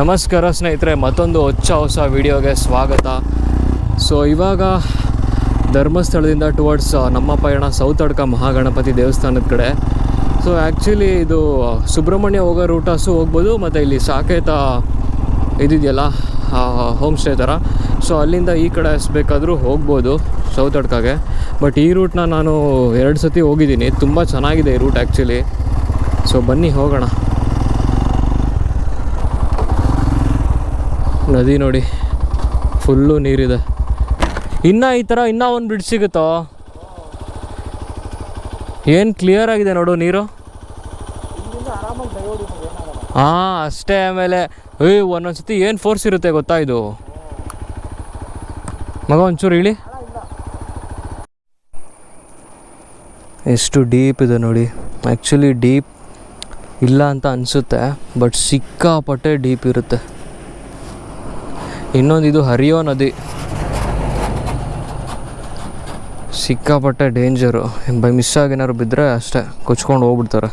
ನಮಸ್ಕಾರ ಸ್ನೇಹಿತರೆ, ಮತ್ತೊಂದು ಹೊಚ್ಚ ಹೊಸ ವಿಡಿಯೋಗೆ ಸ್ವಾಗತ. ಸೊ ಇವಾಗ ಧರ್ಮಸ್ಥಳದಿಂದ ಟುವರ್ಡ್ಸ್ ನಮ್ಮ ಪಯಣ ಸೌತ್ ಅಡ್ಕ ಮಹಾಗಣಪತಿ ದೇವಸ್ಥಾನದ ಕಡೆ. ಸೊ ಆ್ಯಕ್ಚುಲಿ ಇದು ಸುಬ್ರಹ್ಮಣ್ಯ ಹೋಗೋ ರೂಟಸು ಹೋಗ್ಬೋದು, ಮತ್ತು ಇಲ್ಲಿ ಸಾಕೇತ ಇದಿದೆಯಲ್ಲ ಹೋಮ್ ಸ್ಟೇ ಥರ ಸೊ ಅಲ್ಲಿಂದ ಈ ಕಡೆ ಬೇಕಾದರೂ ಹೋಗ್ಬೋದು ಸೌತ್ ಅಡ್ಕಾಗೆ. ಬಟ್ ಈ ರೂಟ್ನ ನಾನು ಎರಡು ಸತಿ ಹೋಗಿದ್ದೀನಿ. ತುಂಬ ಚೆನ್ನಾಗಿದೆ ಈ ರೂಟ್ ಆ್ಯಕ್ಚುಲಿ ಸೊ ಬನ್ನಿ ಹೋಗೋಣ. ನದಿ ನೋಡಿ. ಫುಲ್ಲು ನೀರಿದೆ. ಇನ್ನ ಈ ಥರ ಇನ್ನೂ ಒಂದು ಬ್ರಿಡ್ಜ್ ಸಿಗುತ್ತೋ? ಏನು ಕ್ಲಿಯರ್ ಆಗಿದೆ ನೋಡು ನೀರು? ಹಾಂ, ಅಷ್ಟೇ ಆಮೇಲೆ, ಏಯ್ ಒಂದೊಂದು ಸತಿ ಏನು ಫೋರ್ಸ್ ಇರುತ್ತೆ ಗೊತ್ತಾ ಇದು? ಮಗ, ಒಂಚೂರು ಹೇಳಿ ಎಷ್ಟು ಡೀಪ್ ಇದೆ ನೋಡಿ. ಆ್ಯಕ್ಚುಲಿ ಡೀಪ್ ಇಲ್ಲ ಅಂತ ಅನಿಸುತ್ತೆ ಬಟ್ ಸಿಕ್ಕಾಪಟ್ಟೆ ಡೀಪ್ ಇರುತ್ತೆ. ಇನ್ನೊಂದು ಇದು ಹರಿಯೋ ನದಿ. ಸಿಕ್ಕಾಪಟ್ಟೆ ಡೇಂಜರು ಬೈ ಮಿಸ್ ಆಗಿ ಏನಾದ್ರು ಬಿದ್ದರೆ ಅಷ್ಟೇ, ಕೊಚ್ಕೊಂಡು ಹೋಗ್ಬಿಡ್ತಾರೆ.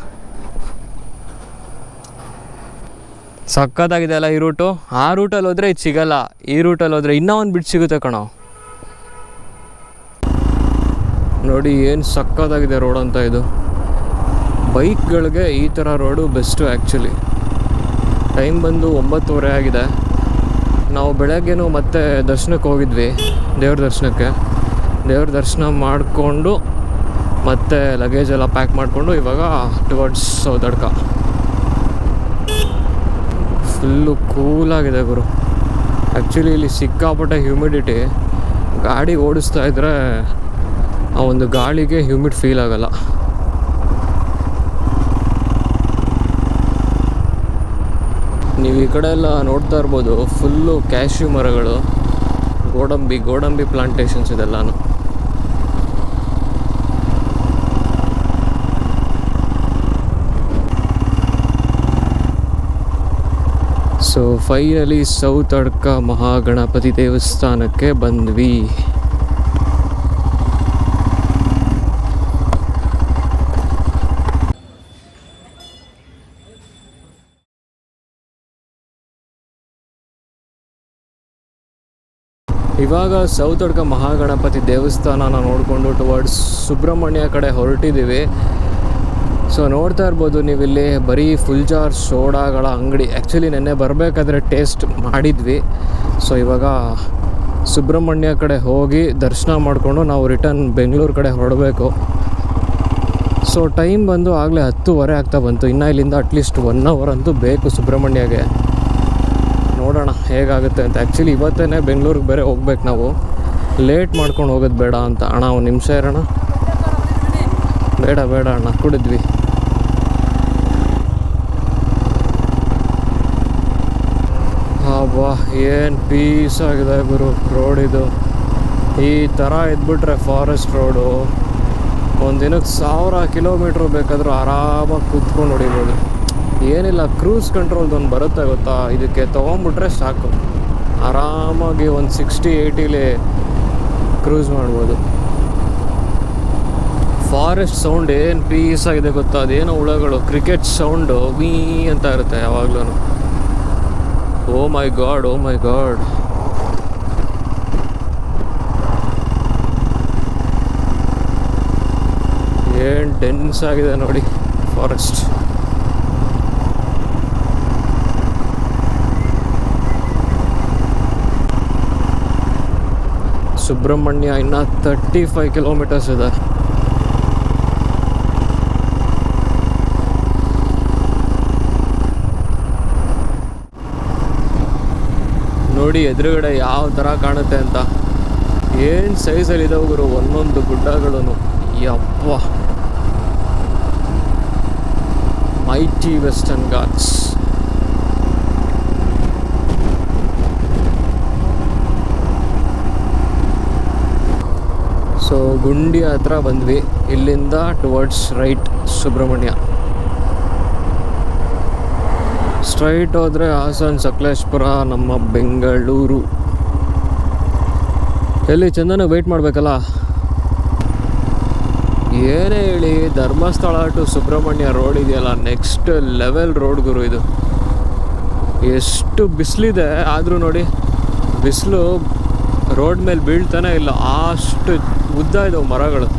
ಸಕ್ಕತ್ತಾಗಿದೆ ಅಲ್ಲ ಈ ರೂಟು ಆ ರೂಟಲ್ಲಿ ಹೋದರೆ ಇದು ಸಿಗಲ್ಲ. ಈ ರೂಟಲ್ಲಿ ಹೋದರೆ ಇನ್ನೂ ಒಂದು ಬಿಟ್ಟು ಸಿಗುತ್ತೆ ಕಣೋ. ನೋಡಿ ಏನು ಸಕ್ಕತ್ತಾಗಿದೆ ರೋಡ್ ಅಂತ ಇದು. ಬೈಕ್ಗಳಿಗೆ ಈ ಥರ ರೋಡು ಬೆಸ್ಟು ಆ್ಯಕ್ಚುಲಿ ಟೈಮ್ ಬಂದು ಒಂಬತ್ತುವರೆ ಆಗಿದೆ. ನಾವು ಬೆಳಗ್ಗೆನೂ ಮತ್ತೆ ದರ್ಶನಕ್ಕೆ ಹೋಗಿದ್ವಿ, ದೇವ್ರ ದರ್ಶನಕ್ಕೆ. ದೇವ್ರ ದರ್ಶನ ಮಾಡಿಕೊಂಡು ಮತ್ತೆ ಲಗೇಜ್ ಎಲ್ಲ ಪ್ಯಾಕ್ ಮಾಡಿಕೊಂಡು ಇವಾಗ ಟುವರ್ಡ್ಸ್ ಸೌದಡ್ಕ ಫುಲ್ಲು ಕೂಲಾಗಿದೆ ಗುರು. ಆ್ಯಕ್ಚುಲಿ ಇಲ್ಲಿ ಸಿಕ್ಕಾಪಟ್ಟೆ ಹ್ಯೂಮಿಡಿಟಿ ಗಾಡಿ ಓಡಿಸ್ತಾ ಇದ್ರೆ ಆ ಒಂದು ಗಾಳಿಗೆ ಹ್ಯೂಮಿಡ್ ಫೀಲ್ ಆಗಲ್ಲ. ನೀವು ಈ ಕಡೆ ಎಲ್ಲ ನೋಡ್ತಾ ಇರ್ಬೋದು ಫುಲ್ಲು ಕ್ಯಾಶ್ಯೂ ಮರಗಳು, ಗೋಡಂಬಿ ಗೋಡಂಬಿ ಪ್ಲಾಂಟೇಶನ್ಸ್ ಇದೆಲ್ಲಾನು. ಸೊ ಫೈನಲಿ ಸೌತ್ ಅಡ್ಕ ಮಹಾಗಣಪತಿ ದೇವಸ್ಥಾನಕ್ಕೆ ಬಂದ್ವಿ. ಇವಾಗ ಸೌತ್ ಅಡ್ಕ ಮಹಾಗಣಪತಿ ದೇವಸ್ಥಾನನ ನೋಡಿಕೊಂಡು ಟುವರ್ಡ್ಸ್ ಸುಬ್ರಹ್ಮಣ್ಯ ಕಡೆ ಹೊರಟಿದ್ದೀವಿ. ಸೊ ನೋಡ್ತಾ ಇರ್ಬೋದು ನೀವಿಲ್ಲಿ ಬರೀ ಫುಲ್ ಜಾರ್ ಸೋಡಾಗಳ ಅಂಗಡಿ. ಆ್ಯಕ್ಚುಲಿ ನೆನ್ನೆ ಬರಬೇಕಾದ್ರೆ ಟೇಸ್ಟ್ ಮಾಡಿದ್ವಿ. ಸೊ ಇವಾಗ ಸುಬ್ರಹ್ಮಣ್ಯ ಕಡೆ ಹೋಗಿ ದರ್ಶನ ಮಾಡಿಕೊಂಡು ನಾವು ರಿಟರ್ನ್ ಬೆಂಗಳೂರು ಕಡೆ ಹೊರಡಬೇಕು. ಸೊ ಟೈಮ್ ಬಂದು ಆಗಲೇ ಹತ್ತುವರೆ ಆಗ್ತಾ ಬಂತು. ಇನ್ನು ಇಲ್ಲಿಂದ ಅಟ್ಲೀಸ್ಟ್ ಒನ್ ಅವರ್ ಅಂತೂ ಬೇಕು ಸುಬ್ರಹ್ಮಣ್ಯಗೆ. ನೋಡೋಣ ಹೇಗಾಗುತ್ತೆ ಅಂತ. ಆ್ಯಕ್ಚುಲಿ ಇವತ್ತೇ ಬೆಂಗಳೂರಿಗೆ ಬೇರೆ ಹೋಗ್ಬೇಕು ನಾವು. ಲೇಟ್ ಮಾಡ್ಕೊಂಡು ಹೋಗೋದು ಬೇಡ ಅಂತ. ಅಣ್ಣ, ಒಂದು ನಿಮಿಷ ಇರೋಣ ಬೇಡ ಬೇಡ ಅಣ್ಣ. ಕುಡಿದ್ವಿ. ಹಬ್ಬಾ ಏನು ಪೀಸ್ ಆಗಿದೆ ಗುರು. ರೋಡ್ ಇದು. ಈ ಥರ ಇದ್ಬಿಟ್ರೆ ಫಾರೆಸ್ಟ್ ರೋಡು ಒಂದು ದಿನಕ್ಕೆ ಸಾವಿರ ಕಿಲೋಮೀಟ್ರ್ ಬೇಕಾದರೂ ಆರಾಮಾಗಿ ಕೂತ್ಕೊಂಡು ಹೊಡಿಬೋದು. ಏನಿಲ್ಲ ಕ್ರೂಸ್ ಕಂಟ್ರೋಲ್ದು ಒಂದು ಬರುತ್ತೆ ಗೊತ್ತಾ? ಇದಕ್ಕೆ ತೊಗೊಂಬಿಟ್ರೆ ಸಾಕು. ಆರಾಮಾಗಿ ಒಂದು ಸಿಕ್ಸ್ಟಿ ಏಯ್ಟಿಲಿ ಕ್ರೂಸ್ ಮಾಡ್ಬೋದು. ಫಾರೆಸ್ಟ್ ಸೌಂಡ್ ಏನು ಪೀಸ್ ಆಗಿದೆ ಗೊತ್ತಾ? ಅದೇನೋ ಹುಳಗಳು. ಕ್ರಿಕೆಟ್ ಸೌಂಡು ಮೀ ಅಂತ ಇರುತ್ತೆ ಯಾವಾಗಲೂ oh my god oh my god ಏನು ಡೆನ್ಸ್ ಆಗಿದೆ ನೋಡಿ ಫಾರೆಸ್ಟ್ ಸುಬ್ರಹ್ಮಣ್ಯ ಇನ್ನು ತರ್ಟಿ ಫೈವ್ ಕಿಲೋಮೀಟರ್ಸ್ ಇದೆ. ನೋಡಿ ಎದುರುಗಡೆ ಯಾವ ಥರ ಕಾಣುತ್ತೆ ಅಂತ. ಏನು ಸೈಜಲ್ಲಿ ಇದೆ ಗುರು? ಒಂದೊಂದು ಗುಡ್ಡಗಳು ಯಪ್ಪ ಮೈಟಿ ವೆಸ್ಟರ್ನ್ ಘಾಟ್ಸ್ ಸೊ ಗುಂಡಿ ಹತ್ರ ಬಂದ್ವಿ. ಇಲ್ಲಿಂದ ಟುವರ್ಡ್ಸ್ ರೈಟ್ ಸುಬ್ರಹ್ಮಣ್ಯ ಸ್ಟ್ರೈಟ್ ಹೋದರೆ ಹಾಸನ್, ಸಕಲೇಶ್ಪುರ, ನಮ್ಮ ಬೆಂಗಳೂರು. ಎಲ್ಲಿ ಚಂದನ ವೆಯ್ಟ್ ಮಾಡಬೇಕಲ್ಲ? ಏನೇ ಹೇಳಿ, ಧರ್ಮಸ್ಥಳ ಟು ಸುಬ್ರಹ್ಮಣ್ಯ ರೋಡ್ ಇದೆಯಲ್ಲ ನೆಕ್ಸ್ಟ್ ಲೆವೆಲ್ ರೋಡ್ ಗುರು ಇದು. ಎಷ್ಟು ಬಿಸಿಲಿದೆ, ಆದರೂ ನೋಡಿ. ಬಿಸಿಲು ರೋಡ್ ಮೇಲೆ ಬೀಳ್ತಾನೆ ಇಲ್ಲ, ಅಷ್ಟು ಉದ್ದ ಇದಾವೆ ಮರಗಳು.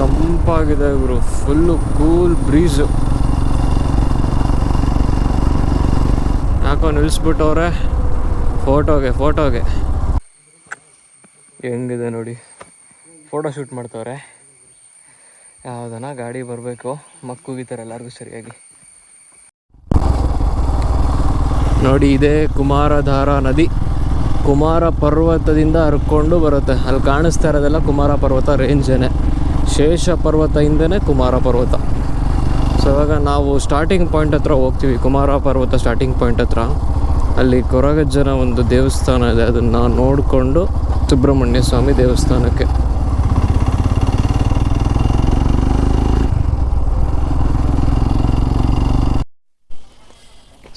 ತಂಪಾಗಿದೆ ಇವರು ಫುಲ್ಲು ಕೂಲ್ ಬ್ರೀಸು ಯಾಕೋ ನಿಲ್ಲಿಸ್ಬಿಟ್ಟವ್ರೆ ಫೋಟೋಗೆ ಫೋಟೋಗೆ ಹೆಂಗಿದೆ ನೋಡಿ. ಫೋಟೋ ಶೂಟ್ ಮಾಡ್ತವ್ರೆ. ಯಾವುದನ ಗಾಡಿ ಬರಬೇಕು ಮಕ್ಕುಗಿತಾರೆ ಎಲ್ಲರಿಗೂ ಸರಿಯಾಗಿ. ನೋಡಿ, ಇದೇ ಕುಮಾರಧಾರ ನದಿ. ಕುಮಾರ ಪರ್ವತದಿಂದ ಹರ್ಕೊಂಡು ಬರುತ್ತೆ. ಅಲ್ಲಿ ಕಾಣಿಸ್ತಾ ಇರೋದೆಲ್ಲ ಕುಮಾರ ಪರ್ವತ ರೇಂಜೇನೆ ಶೇಷ ಪರ್ವತ ಹಿಂದೆನೇ ಕುಮಾರ ಪರ್ವತ. ಸೊ ಇವಾಗ ನಾವು ಸ್ಟಾರ್ಟಿಂಗ್ ಪಾಯಿಂಟ್ ಹತ್ರ ಹೋಗ್ತೀವಿ. ಕುಮಾರ ಪರ್ವತ ಸ್ಟಾರ್ಟಿಂಗ್ ಪಾಯಿಂಟ್ ಹತ್ರ. ಅಲ್ಲಿ ಕೊರಗಜ್ಜನ ಒಂದು ದೇವಸ್ಥಾನ ಇದೆ. ಅದನ್ನು ನೋಡಿಕೊಂಡು ಸುಬ್ರಹ್ಮಣ್ಯ ಸ್ವಾಮಿ ದೇವಸ್ಥಾನಕ್ಕೆ.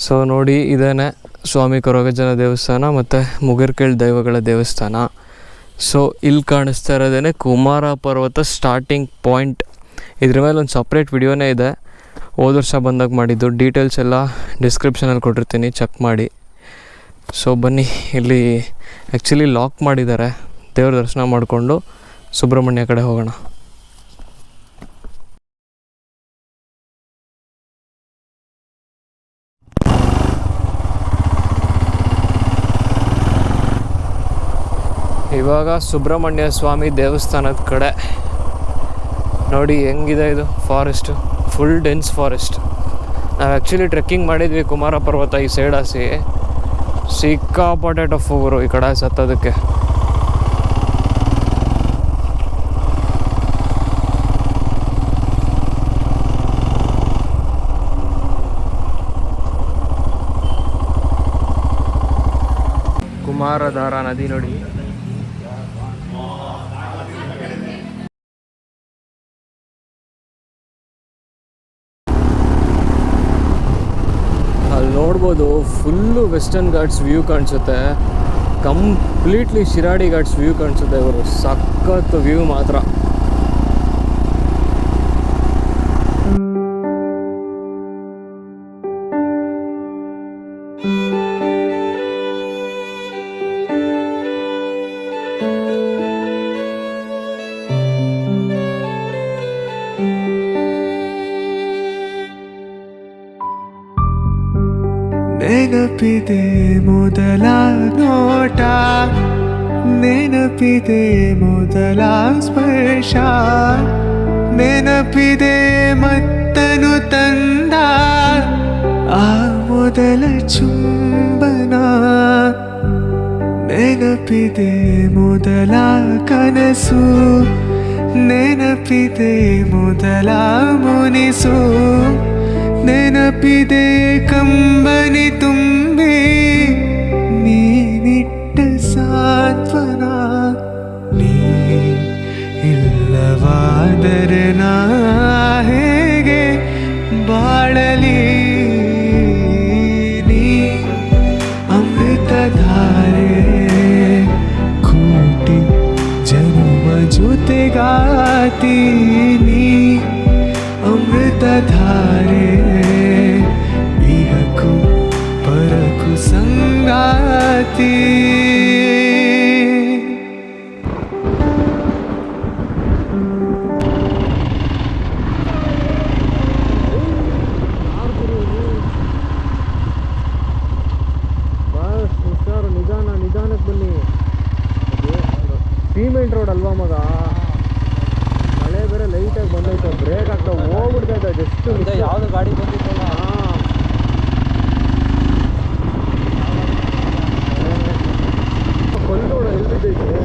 ಸೊ ನೋಡಿ, ಇದೇನೆ ಸ್ವಾಮಿ ಕೊರಗಜ್ಜನ ದೇವಸ್ಥಾನ ಮತ್ತು ಮುಗಿರ್ಕೇಳ್ ದೈವಗಳ ದೇವಸ್ಥಾನ. ಸೊ ಇಲ್ಲಿ ಕಾಣಿಸ್ತಾ ಇರೋದೇನೆ ಕುಮಾರ ಪರ್ವತ ಸ್ಟಾರ್ಟಿಂಗ್ ಪಾಯಿಂಟ್ ಇದ್ರ ಮೇಲೆ ಒಂದು ಸಪ್ರೇಟ್ ವಿಡಿಯೋನೇ ಇದೆ. ಹೋದ ವರ್ಷ ಬಂದಾಗ ಮಾಡಿದ್ದು. ಡೀಟೇಲ್ಸ್ ಎಲ್ಲ ಡಿಸ್ಕ್ರಿಪ್ಷನಲ್ಲಿ ಕೊಟ್ಟಿರ್ತೀನಿ. ಚೆಕ್ ಮಾಡಿ. ಸೊ ಬನ್ನಿ. ಇಲ್ಲಿ ಆ್ಯಕ್ಚುಲಿ ಲಾಕ್ ಮಾಡಿದ್ದಾರೆ. ದೇವ್ರ ದರ್ಶನ ಮಾಡಿಕೊಂಡು ಸುಬ್ರಹ್ಮಣ್ಯ ಕಡೆ ಹೋಗೋಣ. ಇವಾಗ ಸುಬ್ರಹ್ಮಣ್ಯ ಸ್ವಾಮಿ ದೇವಸ್ಥಾನದ ಕಡೆ. ನೋಡಿ ಹೆಂಗಿದೆ ಇದು ಫಾರೆಸ್ಟ್ ಫುಲ್ ಡೆನ್ಸ್ ಫಾರೆಸ್ಟ್ ನಾವು ಆ್ಯಕ್ಚುಲಿ ಟ್ರೆಕ್ಕಿಂಗ್ ಮಾಡಿದ್ವಿ ಕುಮಾರ ಪರ್ವತ ಈ ಸೈಡ್ ಹಾಸಿ ಸಿಕ್ಕಾಪಟ್ಟೆ ಟಫ್ ಹೋಗೋರು ಈ ಕಡೆ ಸತ್ತೋದಕ್ಕೆ. ಕುಮಾರಧಾರ ನದಿ ನೋಡಿ ಅಲ್ಲಿ ನೋಡ್ಬೋದು ಫುಲ್ಲು ವೆಸ್ಟರ್ನ್ ಘಾಟ್ಸ್ ವ್ಯೂ ಕಾಣಿಸುತ್ತೆ. ಕಂಪ್ಲೀಟ್ಲಿ ಶಿರಾಡಿ ಘಾಟ್ಸ್ ವ್ಯೂ ಕಾಣಿಸುತ್ತೆ ಇವರು. ಸಖತ್ ವ್ಯೂ ಮಾತ್ರ. ನೆನಪಿದೆ ಮೊದಲ ನೋಟ, ನೆನಪಿದೆ ಮೊದಲ ಸ್ಪರ್ಶ. ನೆನಪಿದೆ ಮತ್ತನು ತಂದ ಆ ಮೊದಲ ಚುಂಬನ. ನೆನಪಿದೆ ಮೊದಲ ಕನಸು, ನೆನಪಿದೆ ಮೊದಲ ಮುನಿಸು. ನೆನಪಿದೆ ಕಂಬನಿ ತುಂಬಿ ಸೀಮೆಂಟ್ ರೋಡ್ ಅಲ್ವಾ ಮಗ ಮಳೆ ಬೇರೆ ಲೈಟಾಗಿ ಬಂದೈತೆ ಬ್ರೇಕ್ ಆಗ್ತಾ ಹೋಗ್ಬಿಡ್ತಾ ಇದ್ದ ಜಸ್ಟ್ ಯಾವುದು ಗಾಡಿ ಬಂದಿತ್ತಲ್ಲ ಕೊಲ್ಲೋಡ ಎಲ್ಲಿ ಬಿದ್ದೈತೆ